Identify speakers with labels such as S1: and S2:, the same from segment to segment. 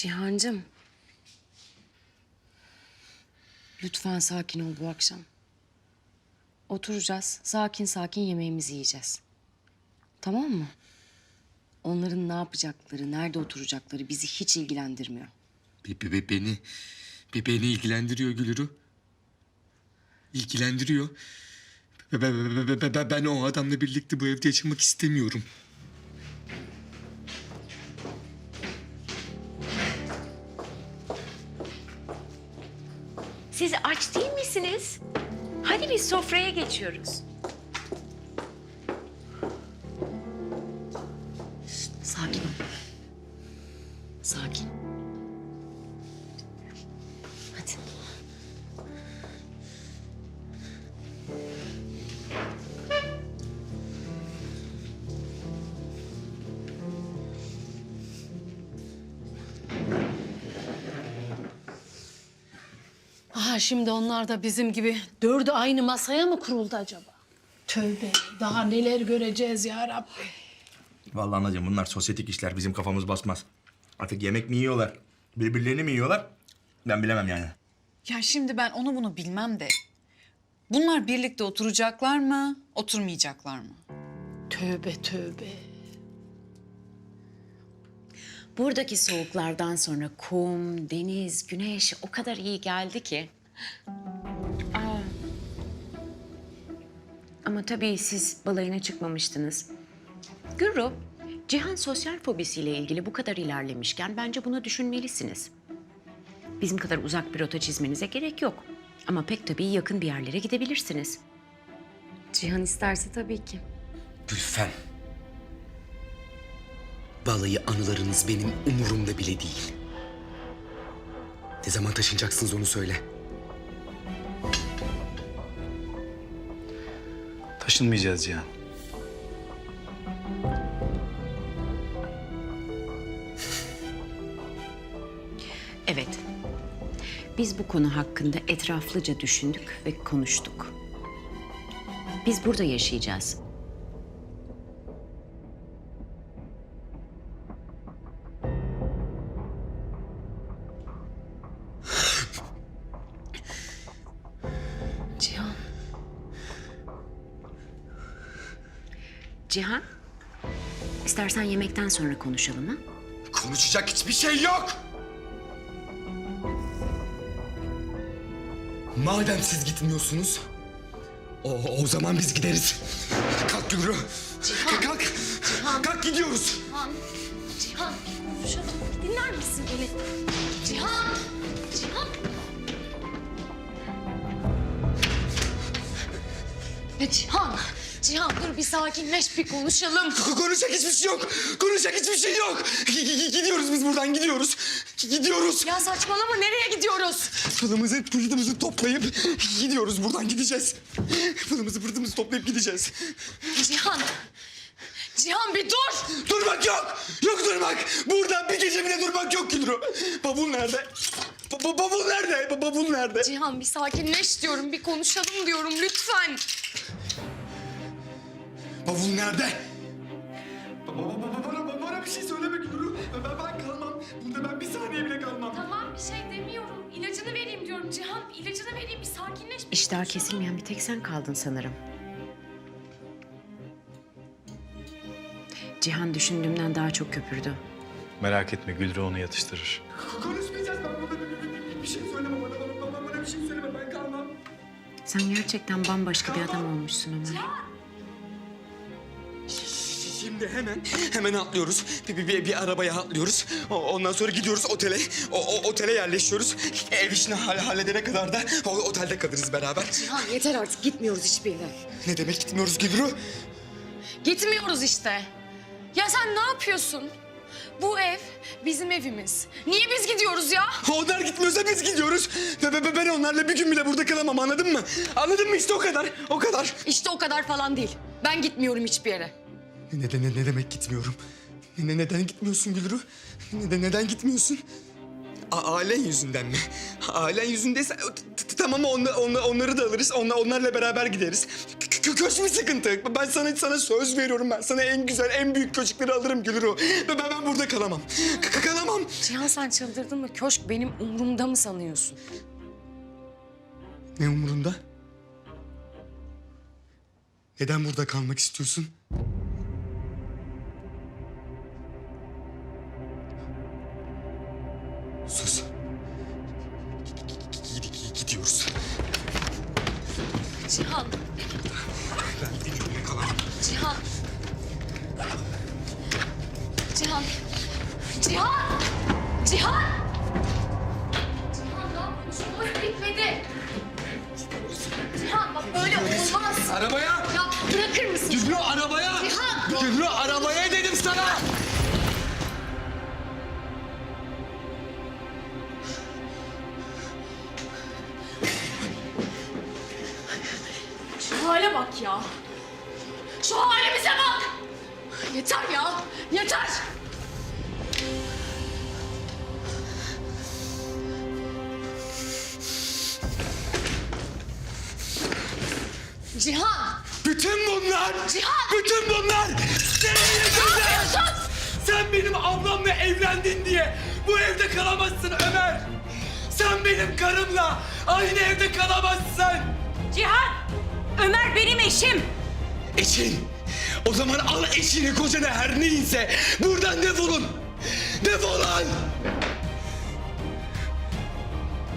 S1: Cihancığım. Lütfen sakin ol bu akşam. Oturacağız, sakin sakin yemeğimizi yiyeceğiz. Tamam mı? Onların ne yapacakları, nerede oturacakları bizi hiç ilgilendirmiyor.
S2: Be, be- be- beni, be- beni ilgilendiriyor Gülürü. İlgilendiriyor. Be- be- be- be- be- ben o adamla birlikte bu evde yaşamak istemiyorum.
S3: Siz aç değil misiniz? Hadi biz sofraya geçiyoruz.
S1: Sakin ol. Sakin.
S4: Aha şimdi onlar da bizim gibi dördü aynı masaya mı kuruldu acaba? Tövbe daha neler göreceğiz ya Rabbi.
S5: Vallahi anacığım bunlar sosyetik işler. Bizim kafamız basmaz. Artık yemek mi yiyorlar? Birbirlerini mi yiyorlar? Ben bilemem yani.
S6: Ya şimdi ben onu bunu bilmem de. Bunlar birlikte oturacaklar mı, oturmayacaklar mı?
S4: Tövbe tövbe.
S3: Buradaki soğuklardan sonra kum, deniz, güneş o kadar iyi geldi ki. Aa. Ama tabii siz balayına çıkmamıştınız. Gürru, Cihan sosyal fobisiyle ilgili bu kadar ilerlemişken bence bunu düşünmelisiniz. Bizim kadar uzak bir rota çizmenize gerek yok. Ama pek tabii yakın bir yerlere gidebilirsiniz.
S1: Cihan isterse tabii ki.
S2: Gülfem. Balayı anılarınız benim umurumda bile değil. Ne zaman taşınacaksınız onu söyle.
S7: Taşınmayacağız Cihan.
S3: Evet. Biz bu konu hakkında etraflıca düşündük ve konuştuk. Biz burada yaşayacağız.
S1: Cihan,
S3: istersen yemekten sonra konuşalım ha?
S2: Konuşacak hiçbir şey yok. Madem siz gitmiyorsunuz, o, o zaman biz gideriz. Kalk Gülru. Kalk. Kalk gidiyoruz.
S1: Cihan, Cihan konuşalım. Dinler misin beni? Cihan, Cihan. Ya Cihan, Cihan dur bir sakinleş bir konuşalım.
S2: K- Konuşacak hiçbir şey yok. Konuşacak hiçbir şey yok. G- g- Gidiyoruz biz buradan gidiyoruz. G- Gidiyoruz.
S1: Ya saçmalama nereye gidiyoruz?
S2: Pılımızı pırtımızı toplayıp gidiyoruz buradan gideceğiz. Pılımızı pırtımızı toplayıp gideceğiz.
S1: Cihan, Cihan bir dur.
S2: Durmak yok. Yok durmak. Buradan bir gece bile durmak yok Gülru. Bavul nerede? Ba- ba- bavul nerede? Ba- bavul nerede?
S1: Cihan bir sakinleş diyorum, bir konuşalım diyorum lütfen.
S2: Bavul nerede? Ba- ba- ba- ba- Bana, bana bir şey söyleme Gülru. Ben, ben kalmam. Burada ben bir saniye bile kalmam.
S8: Tamam bir şey demiyorum. İlacını vereyim diyorum Cihan. İlacını vereyim bir sakinleş.
S3: İştah kesilmeyen bir tek sen kaldın sanırım. Cihan düşündüğümden daha çok köpürdü.
S7: Merak etme Gülru onu yatıştırır.
S2: Konuşmayacağız. Ben burada bir, bir- bir- şey söyleme bana. Bana, bana, bana bir şey söyleme. Ben kalmam.
S3: Sen gerçekten bambaşka bir adam olmuşsun Ömer.
S2: Şimdi hemen hemen atlıyoruz. Bir, bir, bir, bir arabaya atlıyoruz. O- Ondan sonra gidiyoruz otele. O, o- otele yerleşiyoruz. Ev işini hall- halledene kadar da o, otelde kalırız beraber.
S1: Cihan yeter artık gitmiyoruz hiçbir yere.
S2: Ne demek gitmiyoruz Gülru?
S1: Gitmiyoruz işte. Ya sen ne yapıyorsun? Bu ev bizim evimiz. Niye biz gidiyoruz ya?
S2: Onlar gitmiyorsa biz gidiyoruz. Ve ve ben onlarla bir gün bile burada kalamam anladın mı? Anladın mı işte o kadar. O kadar.
S1: İşte o kadar falan değil. Ben gitmiyorum hiçbir yere.
S2: Ne, ne, ne, demek gitmiyorum? Ne, neden gitmiyorsun Gülru? Ne, neden gitmiyorsun? A- ailen yüzünden mi? Ailen yüzündeyse tamam onla- onla- onları da alırız. Onla, onlarla beraber gideriz. Kö- kö- köş mü sıkıntı? Ben sana sana söz veriyorum ben. Sana en güzel, en büyük köşkleri alırım Gülru. Ben, ben, ben burada kalamam. K- kalamam.
S1: Cihan sen çıldırdın mı? Köşk benim umurumda mı sanıyorsun?
S2: Ne umurunda? Neden burada kalmak istiyorsun? Sus. Gidiyoruz.
S8: Cihan.
S2: Ben benimle kalamam.
S8: Cihan. Cihan. Cihan. Cihan. Cihan daha konuşmamız bitmedi. Cihan bak böyle olmaz.
S2: Arabaya!
S8: Ya bırakır mısın?
S2: Gübrü arabaya!
S8: Cihan!
S2: Gübrü arabaya
S8: hale bak ya. Şu halimize bak. Yeter ya. Yeter. Cihan.
S2: Bütün bunlar!
S8: Cihan!
S2: Bütün bunlar! Senin yüzünden! Sen benim ablamla evlendin diye bu evde kalamazsın Ömer! Sen benim karımla aynı evde kalamazsın!
S3: Cihan! Ömer benim eşim.
S2: Eşin! O zaman al eşini kocanı her neyse buradan defolun! Defolun!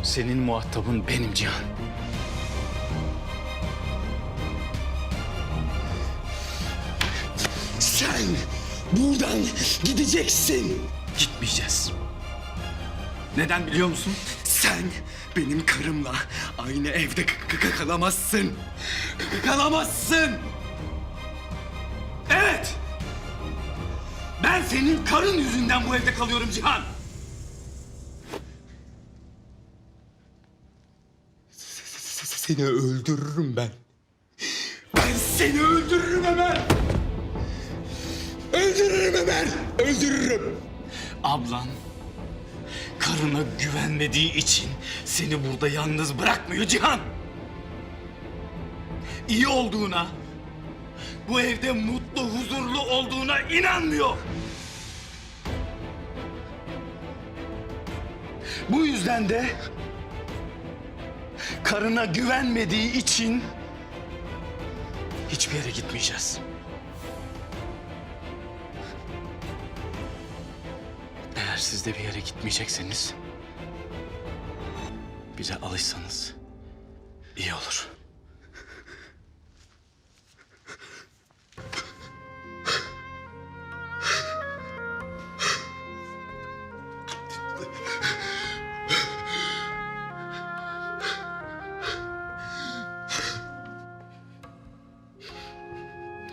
S7: Senin muhatabın benim Cihan.
S2: Sen buradan gideceksin!
S7: Gitmeyeceğiz. Neden biliyor musun?
S2: Sen benim karımla aynı evde kalamazsın. Kalamazsın.
S5: Evet! Ben senin karın yüzünden bu evde kalıyorum Cihan.
S2: Seni öldürürüm ben. Ben seni öldürürüm Ömer. Öldürürüm Ömer. Öldürürüm.
S5: Ablan karına güvenmediği için seni burada yalnız bırakmıyor Cihan. İyi olduğuna, bu evde mutlu, huzurlu olduğuna inanmıyor. Bu yüzden de karına güvenmediği için hiçbir yere gitmeyeceğiz. Eğer siz de bir yere gitmeyecekseniz bize alışsanız iyi olur.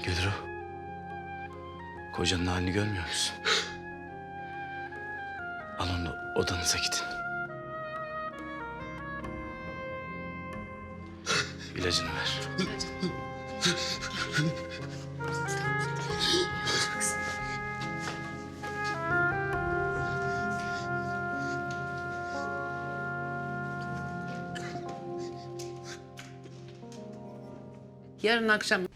S5: Gülru. Kocanın halini görmüyor musun? Al onu odanıza gidin. İlacını ver.
S3: Yarın akşam